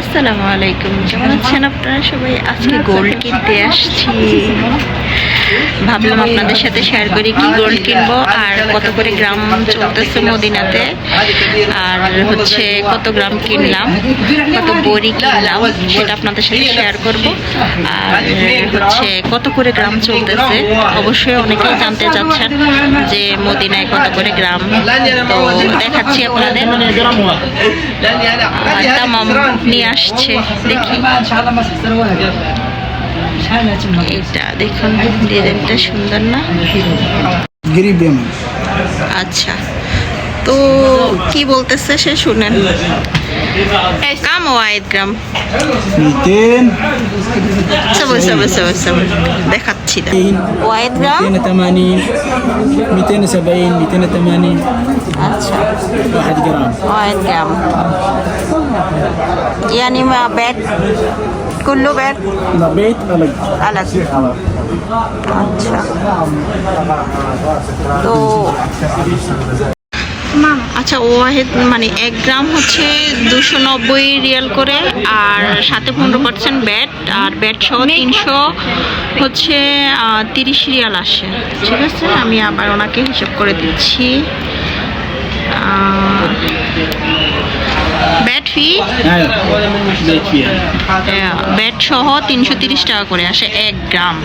আসসালামু আলাইকুম। কেমন আছেন আপনারা সবাই? আজকে গোল্ড কিনতে আসছি। ভাবলাম আপনাদের সাথে শেয়ার করি কি গোল্ড কিনবো আর কত করে গ্রাম চলতেছে মদিনাতে। আর হচ্ছে কত গ্রাম কিনলাম, কত বড়ি কিনলাম, সেটা আপনাদের সাথে শেয়ার করব। আর হচ্ছে কত করে গ্রাম চলতেছে, অবশ্যই অনেকেই জানতে চাচ্ছেন যে মদিনায় কত করে গ্রাম তো দেখাচ্ছি আপনাদের। নিয়ে আসছে, দেখি। এটা দেখুন ডিজাইনটা সুন্দর না? আচ্ছা। তো কি বলতেছে সে শুনেন। কাম ওয়াইদ গ্রাম। সবর সবর সবর সবর দেখাচ্ছি ওয়াইদ গ্রাম? মিতেন সাবাইন মিতেন আচ্ছা। ওয়াইদ গ্রাম। ইয়ানি মা ব্যাট كله بيت بيت ألج ألج আচ্ছা। তো আচ্ছা ওয়াহেদ মানে এক গ্রাম হচ্ছে দুশো নব্বই রিয়াল করে আর সাথে পনেরো পার্সেন্ট ব্যাট আর ব্যাট সহ তিনশো হচ্ছে তিরিশ রিয়াল আসে। ঠিক আছে? আমি আবার ওনাকে হিসাব করে দিচ্ছি। ফি। ব্যাট হ্যাঁ, সহ তিনশো তিরিশ টাকা করে আসে এক গ্রাম।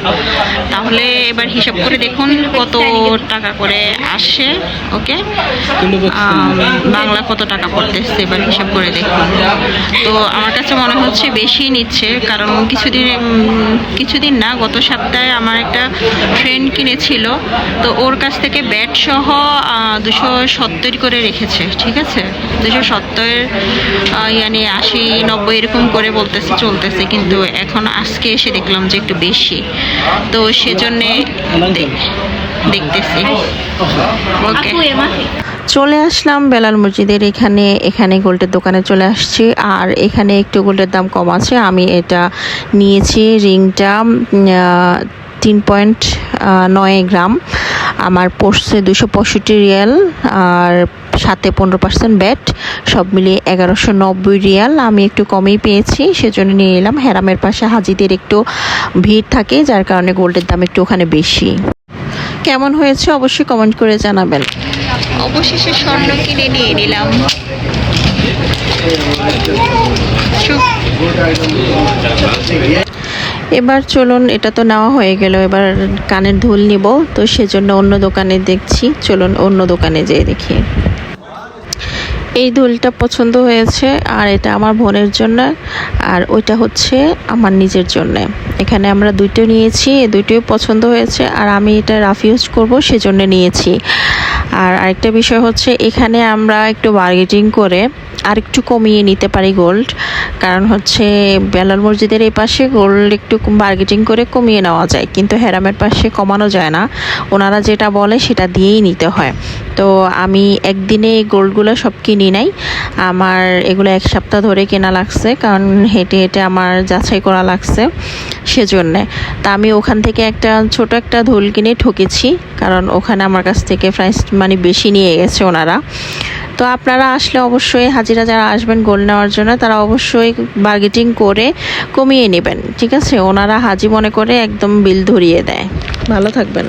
তাহলে এবার হিসাব করে দেখুন কত টাকা করে আসে ওকে? বাংলা কত টাকা পড়তেছে এবার হিসাব করে দেখুন। তো আমার কাছে মনে হচ্ছে বেশি নিচ্ছে কারণ কিছুদিন কিছুদিন না গত সপ্তাহে আমার একটা ফ্রেন্ড কিনেছিল তো ওর কাছ থেকে ব্যাট সহ দুশো সত্তর করে রেখেছে ঠিক আছে? দুশো সত্তর ইয়ানি আশি নব্বই এরকম করে বলতেছে চলতেছে। কিন্তু এখন আজকে এসে দেখলাম যে একটু বেশি। তো সেজন্যে দেখতেছি। ওকে। চলে আসলাম বেলাল মসজিদের এখানে। এখানে গোল্ডের দোকানে চলে আসছি। আর এখানে একটু গোল্ডের দাম কম আছে। আমি এটা নিয়েছি রিংটা তিন পয়েন্ট নয় গ্রাম। আমার পড়ছে দুশো পঁয়ষট্টি রিয়াল। আর সাথে পনেরো পার্সেন্ট ব্যাট সব মিলিয়ে এগারোশো নব্বই রিয়াল। আমি একটু কমেই পেয়েছি সেজন্য নিয়ে এলাম। হেরামের পাশে হাজিদের একটু ভিড় থাকে যার কারণে গোল্ডের দাম একটু ওখানে বেশি। কেমন হয়েছে অবশ্যই কমেন্ট করে জানাবেন। অবশেষে স্বর্ণ কিনে নিয়ে নিলাম। এবার চলুন এটা তো নেওয়া হয়ে গেল। এবার কানের ধুল নিব তো সেজন্য অন্য দোকানে দেখছি। চলুন অন্য দোকানে যেয়ে দেখি। এই দুলটা পছন্দ হয়েছে আর এটা আমার বোনের জন্য আর ওইটা হচ্ছে আমার নিজের জন্য। এখানে আমরা দুইটো নিয়েছি এই দুইটোই পছন্দ হয়েছে আর আমি এটা রাফ ইউজ করব সেজন্য নিয়েছি। আর আরেকটা বিষয় হচ্ছে এখানে আমরা একটু বার্গেটিং করে আর একটু কমিয়ে নিতে পারি গোল্ড কারণ হচ্ছে বেলাল মসজিদের এই পাশে গোল্ড একটু বার্গেটিং করে কমিয়ে নেওয়া যায়। কিন্তু হেরামের পাশে কমানো যায় না। ওনারা যেটা বলে সেটা দিয়েই নিতে হয়। তো আমি একদিনে এই গোল্ডগুলো সব কিনি নাই। আমার এগুলো এক সপ্তাহ ধরে কেনা লাগছে কারণ হেঁটে হেঁটে আমার যাচাই করা লাগছে সেজন্যে। তা আমি ওখান থেকে একটা ছোট একটা ধুল কিনে ঠকেছি। কারণ ওখানে আমার কাছ থেকে প্রাইস মানে বেশি নিয়ে গেছে ওনারা। তো আপনারা আসলে অবশ্যই হাজিরা যারা আসবেন গোল নেওয়ার জন্য, তারা অবশ্যই বার্গেটিং করে কমিয়ে নেবেন, ঠিক আছে? ওনারা হাজি মনে করে একদম বিল ধরিয়ে দেয়। ভালো থাকবেন।